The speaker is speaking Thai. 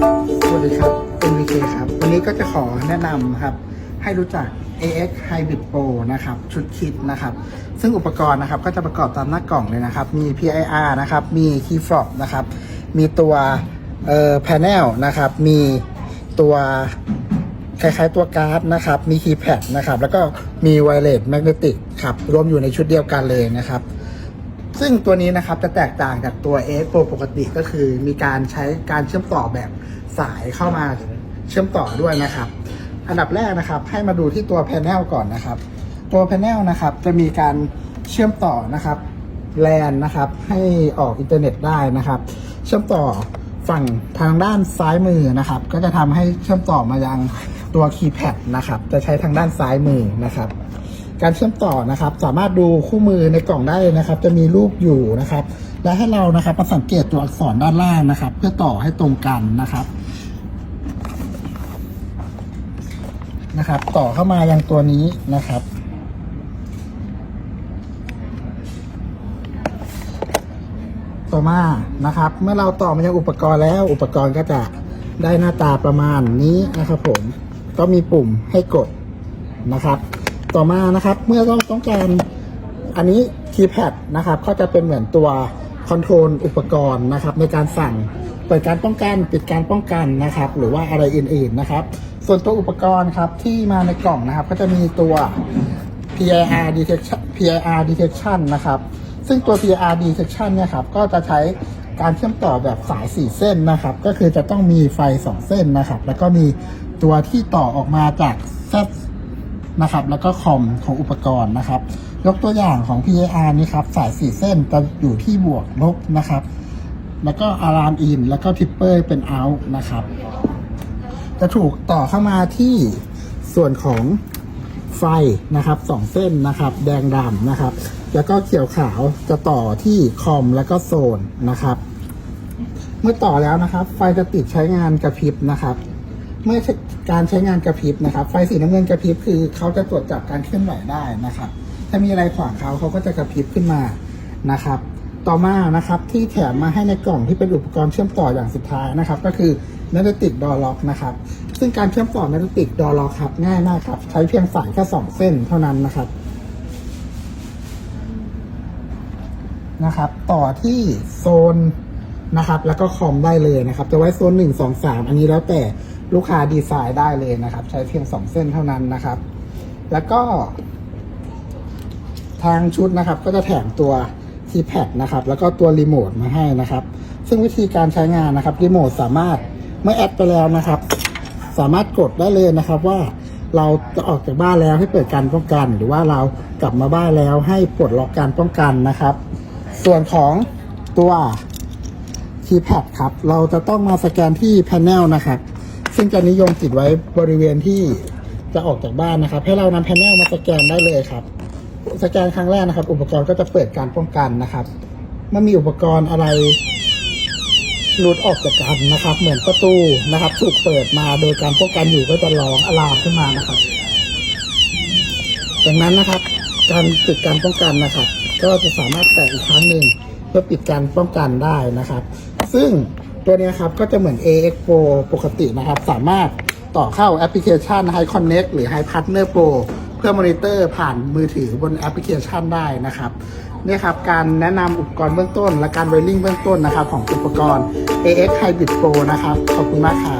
สวัสดีครับ MVK ครับ วันนี้ก็จะขอแนะนำครับ ให้รู้จัก AX Hybrid Pro นะครับ ชุดคิดนะครับ ซึ่งอุปกรณ์นะครับก็จะประกอบตามหน้ากล่องเลยนะครับ มี PIR นะครับ มี Key Fob นะครับ มีตัวเอ่อ Panel นะครับ มีตัวคล้ายๆตัวการ์ดนะครับ มี Keypad นะครับ แล้วก็มี Wireless Magnetic ครับ รวมอยู่ในชุดเดียวกันเลยนะครับ ซึ่งตัวนี้นะครับจะแตกต่างจากตัว a อ Pro ปกติก็คือ มีการใช้การเชื่อมต่อแบบสายเข้ามาเชื่อมต่อด้วยนะครับ อันดับแรกนะครับให้มาดูที่ตัวแผงก่อนนะครับ ตัวแผงนะครับจะมีการเชื่อมต่อนะครับแลนนะครับให้ออกอินเทอร์เน็ตได้นะครับ เชื่อมต่อฝั่งทางด้านซ้ายมือนะครับ ก็จะทำให้เชื่อมต่อมายังตัวคีย์แพดนะครับ จะใช้ทางด้านซ้ายมือนะครับ การเชื่อมต่อนะครับ สามารถดูคู่มือในกล่องได้เลยนะครับ จะมีรูปอยู่นะครับ และให้เรานะครับมาสังเกตตัวอักษรด้านล่างนะครับ เพื่อต่อให้ตรงกันนะครับนะครับ ต่อเข้ามายังตัวนี้นะครับต่อมานะครับ เมื่อเราต่อมายังอุปกรณ์แล้ว อุปกรณ์ก็จะได้หน้าตาประมาณนี้นะครับผมก็มีปุ่มให้กดนะครับ ต่อมานะครับ เมื่อเราต้องการอันนี้คีย์แพดนะครับ ก็จะเป็นเหมือนตัวคอนโทรลอุปกรณ์นะครับ ในการสั่งเปิดการป้องกันปิดการป้องกันนะครับ หรือว่าอะไรอื่นๆนะครับ ส่วนตัวอุปกรณ์ครับที่มาในกล่องนะครับ ก็จะมีตัว PIR detection PIR detection นะครับ ซึ่งตัว PIR detection เนี่ยครับก็จะใช้การเชื่อมต่อแบบสาย 4 เส้นนะครับ ก็คือจะต้องมีไฟ 2 เส้นนะครับ แล้วก็มีตัวที่ต่อออกมาจาก Z นะครับ แล้วก็คอมของอุปกรณ์นะครับ ยกตัวอย่างของ PIR นี่ครับ สาย4เส้นจะอยู่ที่บวกลบนะครับ แล้วก็อารามอิน แล้วก็ทิปเปอร์เป็น out นะครับ จะถูกต่อเข้ามาที่ส่วนของไฟนะครับสองเส้นนะครับ แดงดำนะครับ แล้วก็เขียวขาวจะต่อที่คอมแล้วก็โซนนะครับ เมื่อต่อแล้วนะครับ ไฟจะติดใช้งานกระพริบนะครับ เมื่อการใช้งานกระพริบนะครับ ไฟสีน้ำเงินกระพริบคือเขาจะตรวจจับการเคลื่อนไหวได้นะครับ ถ้ามีอะไรขวางเขาเขาก็จะกระพริบขึ้นมานะครับ ต่อมานะครับที่แถมมาให้ในกล่องที่เป็นอุปกรณ์เชื่อมต่ออย่างสุดท้ายนะครับ ก็คือ Magnetic Door Lock นะครับ ซึ่งการเชื่อมต่อ Magnetic Door Lock ครับง่ายมากครับ ใช้เพียงสายแค่สองเส้นเท่านั้นนะครับนะครับ ต่อที่โซนนะครับ แล้วก็คอมได้เลยนะครับ จะไว้โซนหนึ่งสองสามอันนี้แล้วแต่ ลูกค้าดีไซน์ได้เลยนะครับ ใช้เพียงสองเส้นเท่านั้นนะครับ แล้วก็ ทางชุดนะครับ ก็จะแถมตัวคีย์แพดนะครับ แล้วก็ตัวรีโมทมาให้นะครับ ซึ่งวิธีการใช้งานนะครับรีโมทสามารถเมื่อแอดไปแล้วนะครับ สามารถกดได้เลยนะครับว่าเราจะออกจากบ้านแล้วให้เปิดการป้องกัน หรือว่าเรากลับมาบ้านแล้วให้ปลดล็อกการป้องกันนะครับ ส่วนของตัวคีย์แพดครับ เราจะต้องมาสแกนที่แผงนะครับ ซึ่งจะนิยมติดไว้บริเวณที่จะออกจากบ้านนะครับ ให้เรานำแผงมาสแกนได้เลยครับ สแกนครั้งแรกนะครับ อุปกรณ์ก็จะเปิดการป้องกันนะครับเมื่อมีอุปกรณ์อะไรหลุดออกจากกันนะครับ เหมือนประตูนะครับถูกเปิดมาโดยการป้องกันอยู่ก็จะร้องอลามขึ้นมานะครับจากนั้นนะครับ การปิดการป้องกันนะครับ ก็จะสามารถแตะอีกครั้งหนึ่งเพื่อปิดการป้องกันได้นะครับ ซึ่ง ตัวนี้ครับก็จะเหมือน AX Pro ปกตินะครับ สามารถต่อเข้าแอปพลิเคชัน High Connect หรือ High Partner Pro เพื่อมอนิเตอร์ผ่านมือถือบนแอปพลิเคชันได้นะครับนี่ครับการแนะนำอุปกรณ์เบื้องต้น และการไวริ่งเบื้องต้นนะครับของอุปกรณ์ AX Hybrid Pro นะครับ ขอบคุณมากครับ